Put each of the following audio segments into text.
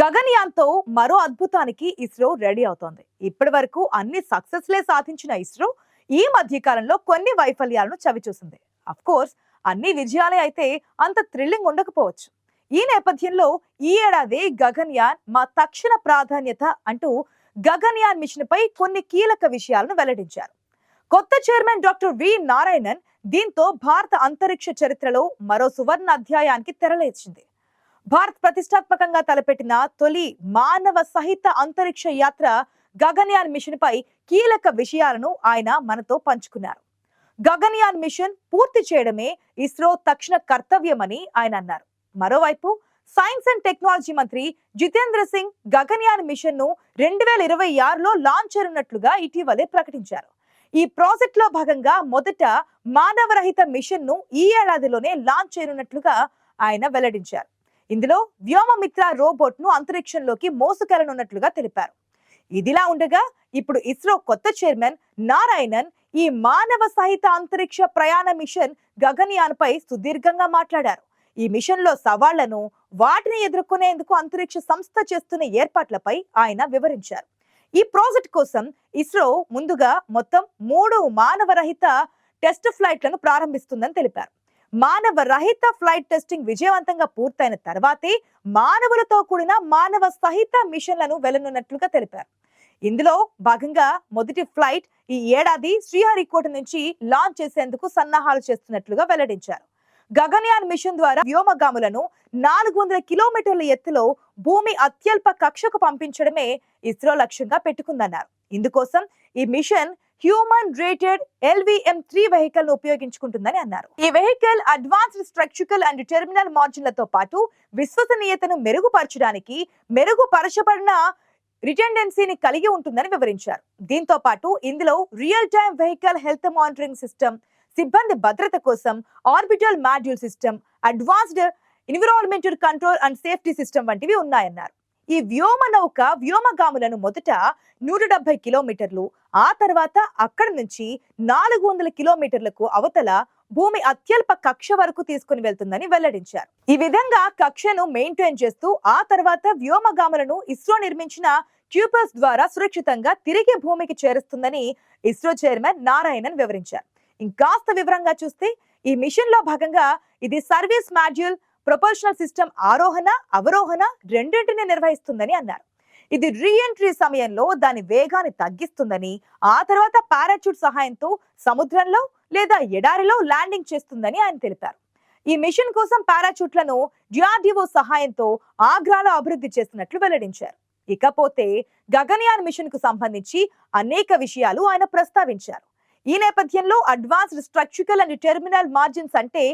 గగన్యాన్తో మరో అద్భుతానికి ఇస్రో రెడీ అవుతోంది. ఇప్పటి వరకు అన్ని సక్సెస్లే సాధించిన ఇస్రో ఈ మధ్య కాలంలో కొన్ని వైఫల్యాలను చవిచూసింది. అఫ్ కోర్స్ అన్ని విజయాలే అయితే అంత థ్రిల్లింగ్ ఉండకపోవచ్చు. ఈ నేపథ్యంలో ఈ ఏడాది గగన్యాన్ మా తక్షణ ప్రాధాన్యత అంటూ గగన్యాన్ మిషన్ పై కొన్ని కీలక విషయాలను వెల్లడించారు. కొత్త చైర్మన్ డాక్టర్ వి నారాయణన్ దీంతో భారత అంతరిక్ష చరిత్రలో మరో సువర్ణ అధ్యాయానికి తెరలేచింది. భారత్ ప్రతిష్టాత్మకంగా తలపెట్టిన తొలి మానవ సహిత అంతరిక్ష యాత్ర గగన్యాన్ మిషన్ పై కీలక విషయాలను ఆయన మనతో పంచుకున్నారు. గగన్యాన్ మిషన్ పూర్తి చేయడమే ఇస్రో తక్షణ కర్తవ్యమని ఆయన అన్నారు. మరోవైపు సైన్స్ అండ్ టెక్నాలజీ మంత్రి జితేంద్ర సింగ్ గగన్యాన్ మిషన్ను రెండు వేల ఇరవై ఆరులో లాంచ్ చేయనున్నట్లుగా ఇటీవలే ప్రకటించారు. ఈ ప్రాజెక్ట్లో భాగంగా మొదట మానవరహిత మిషన్ను ఈ ఏడాదిలోనే లాంచ్ చేయనున్నట్లుగా ఆయన వెల్లడించారు. ఇందులో వ్యోమమిత్ర రోబోట్ను అంతరిక్షంలోకి మోసుకెళ్ళనున్నట్లుగా తెలిపారు. ఇదిలా ఉండగా ఇప్పుడు ఇస్రో కొత్త చైర్మన్ నారాయణన్ ఈ మానవ సహిత అంతరిక్ష ప్రయాణ మిషన్ గగన్యాన్ పై సుదీర్ఘంగా మాట్లాడారు. ఈ మిషన్లో సవాళ్ళను వాటిని ఎదుర్కొనేందుకు అంతరిక్ష సంస్థ చేస్తున్న ఏర్పాట్లపై ఆయన వివరించారు. ఈ ప్రాజెక్ట్ కోసం ఇస్రో ముందుగా మొత్తం మూడు మానవరహిత టెస్ట్ ఫ్లైట్లను ప్రారంభిస్తుందని తెలిపారు. మానవ రహిత ఫ్లైట్ టెస్టింగ్ విజయవంతంగా పూర్తయిన తర్వాతే మానవులతో కూడిన మానవ సహిత మిషన్లను వెళ్ళనున్నట్లుగా తెలిపారు. ఇందులో భాగంగా మొదటి ఫ్లైట్ ఈ ఏడాది శ్రీహరికోట నుంచి లాంచ్ చేసేందుకు సన్నాహాలు చేస్తున్నట్లుగా వెల్లడించారు. గగన్యాన్ మిషన్ ద్వారా వ్యోమగాములను నాలుగు వందల కిలోమీటర్ల ఎత్తులో భూమి అత్యల్ప కక్షకు పంపించడమే ఇస్రో లక్ష్యంగా పెట్టుకుందన్నారు. ఇందుకోసం ఈ mission human rated LVM three వెహికల్ను ఉపయోగించుకుంటుందని అన్నారు. ఈ vehicle advanced structural and terminal మార్జిన్లతో పాటు విశ్వసనీయతను మెరుగుపరచడానికి మెరుగుపరచబడిన రిటెండెన్సీని కలిగి ఉంటుందని వివరించారు. దీంతో పాటు ఇందులో real time vehicle health monitoring system సిబ్బంది భద్రత కోసం orbital module system advanced environmental control and safety system వంటివి ఉన్నాయన్నారు. ఈ వ్యోమ నౌక వ్యోమగాములను మొదట నూట డెబ్బై కిలోమీటర్లు ఆ తర్వాత అక్కడి నుంచి నాలుగు వందల కిలోమీటర్లకు అవతల భూమి అత్యల్ప కక్ష వరకు తీసుకుని వెళ్తుందని వెల్లడించారు. ఈ విధంగా కక్షను మెయింటైన్ చేస్తూ ఆ తర్వాత వ్యోమగాములను ఇస్రో నిర్మించిన క్యూపర్స్ ద్వారా సురక్షితంగా తిరిగి భూమికి చేరుస్తుందని ఇస్రో చైర్మన్ నారాయణన్ వివరించారు. ఇంకాస్త వివరంగా చూస్తే ఈ మిషన్లో భాగంగా ఇది సర్వీస్ మాడ్యూల్ ప్రొపల్షనల్ సిస్టమ్ ఆరోహణ అవరోహణ రెండింటిని నిర్వహిస్తుందని అన్నారు. ఇది రీఎంట్రీ సమయంలో దాని వేగాన్ని తగ్గిస్తుందని ఆ తర్వాత పారాచూట్ సహాయంతో సముద్రంలో లేదా ఎడారిలో ల్యాండింగ్ చేస్తుందని ఆయన తెలిపారు. ఈ మిషన్ కోసం పారాచూట్లను డిఆర్డిఓ సహాయంతో ఆగ్రాలో అభివృద్ధి చేస్తున్నట్లు వెల్లడించారు. ఇకపోతే గగన్యాన్ మిషన్కు సంబంధించి అనేక విషయాలు ఆయన ప్రస్తావించారు. ఈ నేపథ్యంలో advanced structural and terminal margins అంటే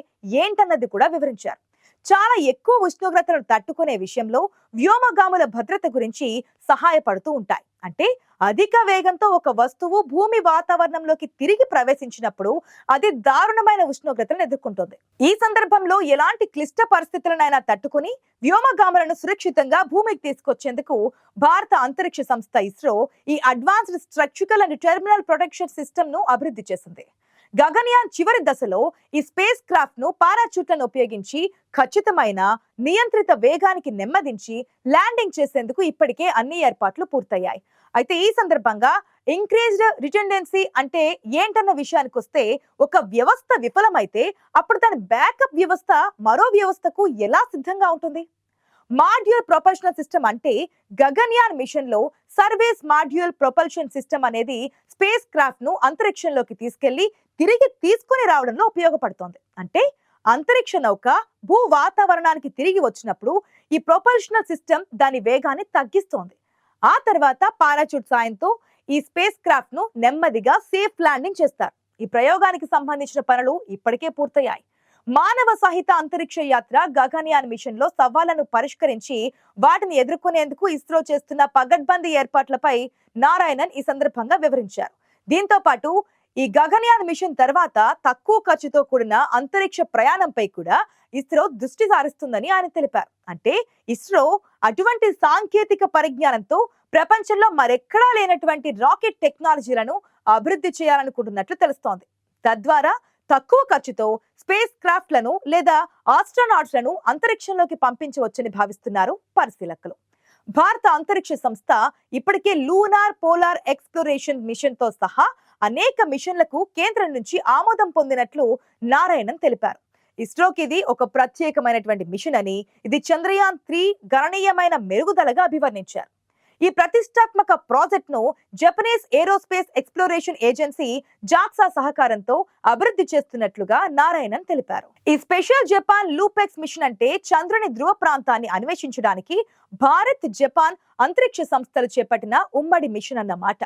ఏంటన్నది కూడా వివరించారు. చాలా ఎక్కువ ఉష్ణోగ్రతలను తట్టుకునే విషయంలో వ్యోమగాముల భద్రత గురించి సహాయపడుతూ ఉంటాయి. అంటే అధిక వేగంతో ఒక వస్తువు భూమి వాతావరణంలోకి తిరిగి ప్రవేశించినప్పుడు అది దారుణమైన ఉష్ణోగ్రతలను ఎదుర్కొంటుంది. ఈ సందర్భంలో ఎలాంటి క్లిష్ట పరిస్థితులనైనా తట్టుకుని వ్యోమగాములను సురక్షితంగా భూమికి తీసుకొచ్చేందుకు భారత అంతరిక్ష సంస్థ ఇస్రో ఈ advanced structural and terminal protection సిస్టమ్ను అభివృద్ధి చేసింది. గగన్యాన్ చివరి దశలో ఈ స్పేస్ క్రాఫ్ట్ను పారాచూట్లను ఉపయోగించి ఖచ్చితమైన నియంత్రిత వేగానికి నెమ్మదించి ల్యాండింగ్ చేసేందుకు ఇప్పటికే అన్ని ఏర్పాట్లు పూర్తయ్యాయి. అయితే ఈ సందర్భంగా ఇంక్రీజ్డ్ రిటెండెన్సీ అంటే ఏంటన్న విషయానికి వస్తే ఒక వ్యవస్థ విఫలమైతే అప్పుడు దాని బ్యాకప్ వ్యవస్థ మరో వ్యవస్థకు ఎలా సిద్ధంగా ఉంటుంది? మాడ్యూల్ ప్రొపల్షనల్ సిస్టమ్ అంటే గగన్యాన్ మిషన్లో సర్వీస్ మాడ్యూల్ ప్రొపల్షన్ సిస్టమ్ అనేది స్పేస్ క్రాఫ్ట్ను అంతరిక్షంలోకి తీసుకెళ్ళి తిరిగి తీసుకుని రావడంలో ఉపయోగపడుతోంది. అంటే అంతరిక్ష నౌక భూ వాతావరణానికి తిరిగి వచ్చినప్పుడు ఈ ప్రొపల్షనల్ సిస్టమ్ దాని వేగాన్ని తగ్గిస్తోంది. ఆ తర్వాత పారాచూట్ సాయంతో ఈ స్పేస్ క్రాఫ్ట్ను నెమ్మదిగా సేఫ్ ల్యాండింగ్ చేస్తారు. ఈ ప్రయోగానికి సంబంధించిన పనులు ఇప్పటికే పూర్తయ్యాయి. మానవ సహిత అంతరిక్ష యాత్ర గగన్యాన్ మిషన్లో సవాళ్ళను పరిష్కరించి వాటిని ఎదుర్కొనేందుకు ఇస్రో చేస్తున్న పగడ్బందీ ఏర్పాట్లపై నారాయణన్ ఈ సందర్భంగా వివరించారు. దీంతో పాటు ఈ గగన్యాన్ మిషన్ తర్వాత తక్కువ ఖర్చుతో కూడిన అంతరిక్ష ప్రయాణంపై కూడా ఇస్రో దృష్టి సారిస్తుందని ఆయన తెలిపారు. అంటే ఇస్రో అటువంటి సాంకేతిక పరిజ్ఞానంతో ప్రపంచంలో మరెక్కడా లేనటువంటి రాకెట్ టెక్నాలజీలను అభివృద్ధి చేయాలనుకుంటున్నట్లు తెలుస్తోంది. తద్వారా తక్కువ ఖర్చుతో స్పేస్ క్రాఫ్ట్లను లేదా ఆస్ట్రానాట్స్లను అంతరిక్షంలోకి పంపించవచ్చని భావిస్తున్నారు పరిశీలకులు. భారత అంతరిక్ష సంస్థ ఇప్పటికే లూనార్ పోలార్ ఎక్స్ప్లోరేషన్ మిషన్తో సహా అనేక మిషన్లకు కేంద్రం నుంచి ఆమోదం పొందినట్లు నారాయణన్ తెలిపారు. ఇస్రోకి ఇది ఒక ప్రత్యేకమైనటువంటి మిషన్ అని ఇది చంద్రయాన్ త్రీ గణనీయమైన మెరుగుదలగా అభివర్ణించారు. ఈ ప్రతిష్టాత్మక ప్రాజెక్ట్ను Japanese aerospace exploration agency JAXA సహకారంతో అభివృద్ధి చేస్తున్నట్లుగా నారాయణన్ తెలిపారు. ఈ స్పెషల్ జపాన్ లూపెక్స్ మిషన్ అంటే చంద్రుని ధ్రువ ప్రాంతాన్ని అన్వేషించడానికి భారత్ జపాన్ అంతరిక్ష సంస్థలు చేపట్టిన ఉమ్మడి మిషన్ అన్నమాట.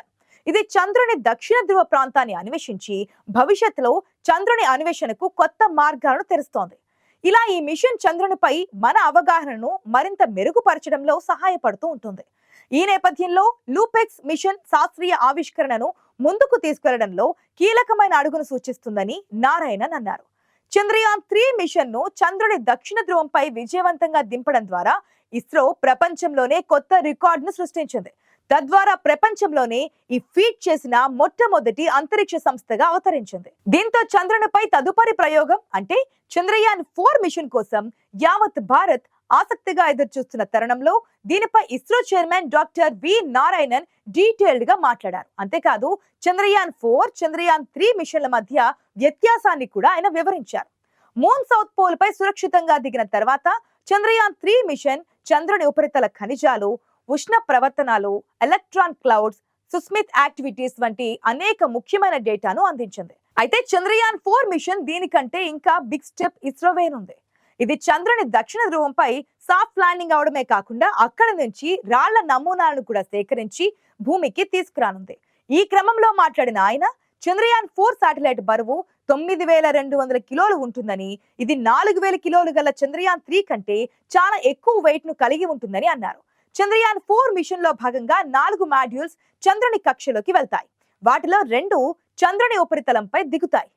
ఇది చంద్రుని దక్షిణ ధ్రువ ప్రాంతాన్ని అన్వేషించి భవిష్యత్తులో చంద్రుని అన్వేషణకు కొత్త మార్గాలను తెరుస్తోంది. ఇలా ఈ మిషన్ చంద్రునిపై మన అవగాహనను మరింత మెరుగుపరచడంలో సహాయపడుతూ ఉంటుంది. ఈ నేపథ్యంలో లూపెక్స్ మిషన్ శాస్త్రీయ ఆవిష్కరణను ముందుకు తీసుకెళ్ళడంలో కీలకమైన అడుగును సూచిస్తుందని నారాయణన్ అన్నారు. చంద్రయాన్ త్రీ మిషన్ను చంద్రుడి దక్షిణ ధ్రువంపై విజయవంతంగా దింపడం ద్వారా ఇస్రో ప్రపంచంలోనే కొత్త రికార్డును సృష్టించింది. తద్వారా ప్రపంచంలోనే ఈ ఫీట్ చేసిన మొట్టమొదటి అంతరిక్ష సంస్థగా అవతరించింది. దీంతో చంద్రునిపై తదుపరి ప్రయోగం అంటే చంద్రయాన్ ఫోర్ మిషన్ కోసం యావత్ భారత్ ఆసక్తిగా ఎదురుచూస్తున్న తరుణంలో దీనిపై ISRO chairman doctor V Narayanan డీటెయిల్డ్గా మాట్లాడారు. అంతేకాదు చంద్రయాన్ ఫోర్ చంద్రయాన్ త్రీ మిషన్ల మధ్య వ్యత్యాసాన్ని కూడా ఆయన వివరించారు. మూన్ సౌత్ పోల్ పై సురక్షితంగా దిగిన తర్వాత చంద్రయాన్ త్రీ మిషన్ చంద్రుని ఉపరితల ఖనిజాలు ఉష్ణ ప్రవర్తనాలు ఎలక్ట్రాన్ క్లౌడ్స్ సుస్మిత్ యాక్టివిటీస్ వంటి అనేక ముఖ్యమైన డేటాను అందించింది. అయితే చంద్రయాన్ ఫోర్ మిషన్ దీనికంటే ఇంకా బిగ్ స్టెప్ ఇస్రో వేనుంది ఇది చంద్రుని దక్షిణ ధ్రువంపై సాఫ్ట్ ల్యాండింగ్ అవడమే కాకుండా అక్కడ నుంచి రాళ్ళ నమూనాలను కూడా సేకరించి భూమికి తీసుకురానుంది. ఈ క్రమంలో మాట్లాడిన ఆయన చంద్రయాన్ ఫోర్ శాటిలైట్ బరువు తొమ్మిది వేల రెండు వందల కిలోలు ఉంటుందని ఇది నాలుగు వేల కిలోలు గల చంద్రయాన్ త్రీ కంటే చాలా ఎక్కువ వెయిట్ను కలిగి ఉంటుందని అన్నారు. చంద్రయాన్ ఫోర్ మిషన్లో భాగంగా నాలుగు మాడ్యూల్స్ చంద్రుని కక్షలోకి వెళ్తాయి. వాటిలో రెండు చంద్రుని ఉపరితలంపై దిగుతాయి.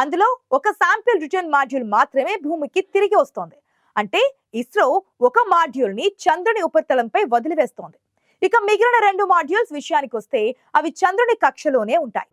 అందులో ఒక శాంపిల్ రిటర్న్ మాడ్యూల్ మాత్రమే భూమికి తిరిగి వస్తోంది. అంటే ఇస్రో ఒక మాడ్యూల్ని చంద్రుని ఉపరితలంపై వదిలివేస్తోంది. ఇక మిగిలిన రెండు మాడ్యూల్స్ విషయానికి వస్తే అవి చంద్రుని కక్షలోనే ఉంటాయి.